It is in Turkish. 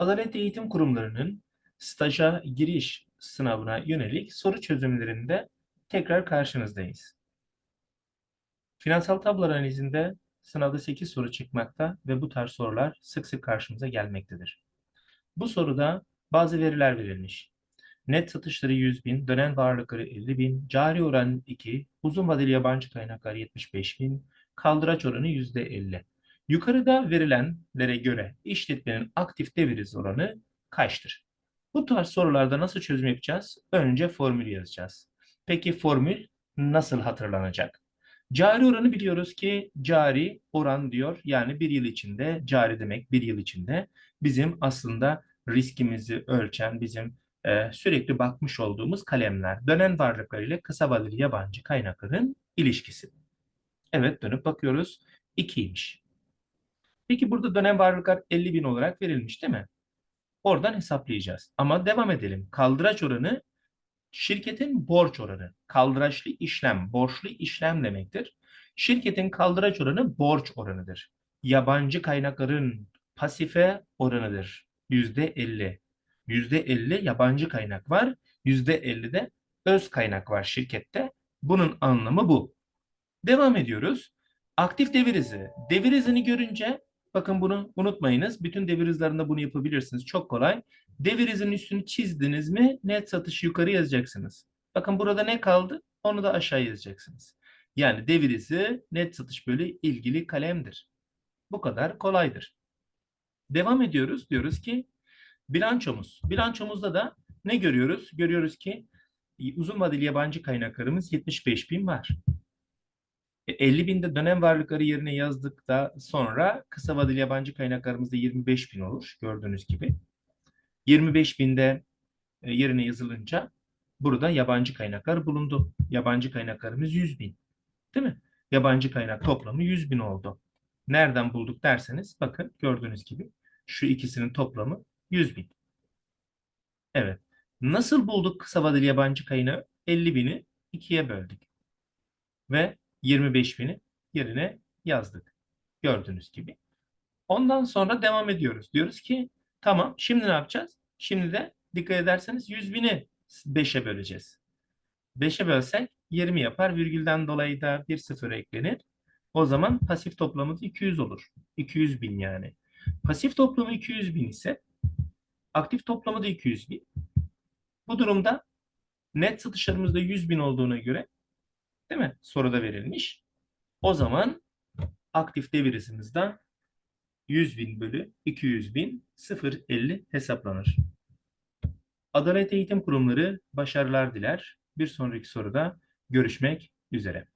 Adalet Eğitim Kurumlarının staja giriş sınavına yönelik soru çözümlerinde tekrar karşınızdayız. Finansal tablo analizinde sınavda 8 soru çıkmakta ve bu tarz sorular sık sık karşımıza gelmektedir. Bu soruda bazı veriler verilmiş. Net satışları 100 bin, dönen varlıkları 50 bin, cari oran 2, uzun vadeli yabancı kaynaklar 75 bin, kaldıraç oranı %50. Yukarıda verilenlere göre işletmenin aktif deviriz oranı kaçtır? Bu tarz sorularda nasıl çözüm yapacağız? Önce formül yazacağız. Peki formül nasıl hatırlanacak? Cari oranı biliyoruz ki cari oran diyor. Yani bir yıl içinde cari demek bir yıl içinde bizim aslında riskimizi ölçen bizim e, sürekli bakmış olduğumuz kalemler. Dönen varlıklar ile kısa vadeli yabancı kaynakların ilişkisi. Evet dönüp bakıyoruz. 2'ymiş. Peki burada dönem varlıklar 50 bin olarak verilmiş değil mi? Oradan hesaplayacağız. Ama devam edelim. Kaldıraç oranı şirketin borç oranı. Kaldıraçlı işlem, borçlu işlem demektir. Şirketin kaldıraç oranı borç oranıdır. Yabancı kaynakların pasife oranıdır. %50. %50 yabancı kaynak var. %50 de öz kaynak var şirkette. Bunun anlamı bu. Devam ediyoruz. Aktif devir izi. Devir izini görünce bakın bunu unutmayınız. Bütün devir hızlarında bunu yapabilirsiniz. Çok kolay. Devir izinin üstünü çizdiniz mi net satışı yukarı yazacaksınız. Bakın burada ne kaldı? Onu da aşağı yazacaksınız. Yani devir izi net satış bölü ilgili kalemdir. Bu kadar kolaydır. Devam ediyoruz. Diyoruz ki bilançomuz. Bilançomuzda da ne görüyoruz? Görüyoruz ki uzun vadeli yabancı kaynaklarımız 75 bin var. 50 binde dönem varlıkları yerine yazdıkta sonra kısa vadeli yabancı kaynaklarımızda 25 bin olur gördüğünüz gibi. 25 binde e, yerine yazılınca burada yabancı kaynaklar bulundu. Yabancı kaynaklarımız 100 bin. Değil mi? Yabancı kaynak toplamı 100 bin oldu. Nereden bulduk derseniz bakın gördüğünüz gibi şu ikisinin toplamı 100 bin. Evet. Nasıl bulduk kısa vadeli yabancı kaynağı? 50 bini ikiye böldük. Ve 25 bini yerine yazdık. Gördüğünüz gibi. Ondan sonra devam ediyoruz. Diyoruz ki tamam şimdi ne yapacağız? Şimdi de dikkat ederseniz 100 bini 5'e böleceğiz. 5'e bölsek 20 yapar. Virgülden dolayı da bir sıfır eklenir. O zaman pasif toplamı da 200 olur. 200 bin yani. Pasif toplamı 200 bin ise aktif toplamı da 200 bin. Bu durumda net satışlarımızda 100 bin olduğuna göre değil mi? Soruda verilmiş. O zaman aktif devir hızımızda 100 bin bölü 200 bin 0.50 hesaplanır. Adalet Eğitim Kurumları başarılar diler. Bir sonraki soruda görüşmek üzere.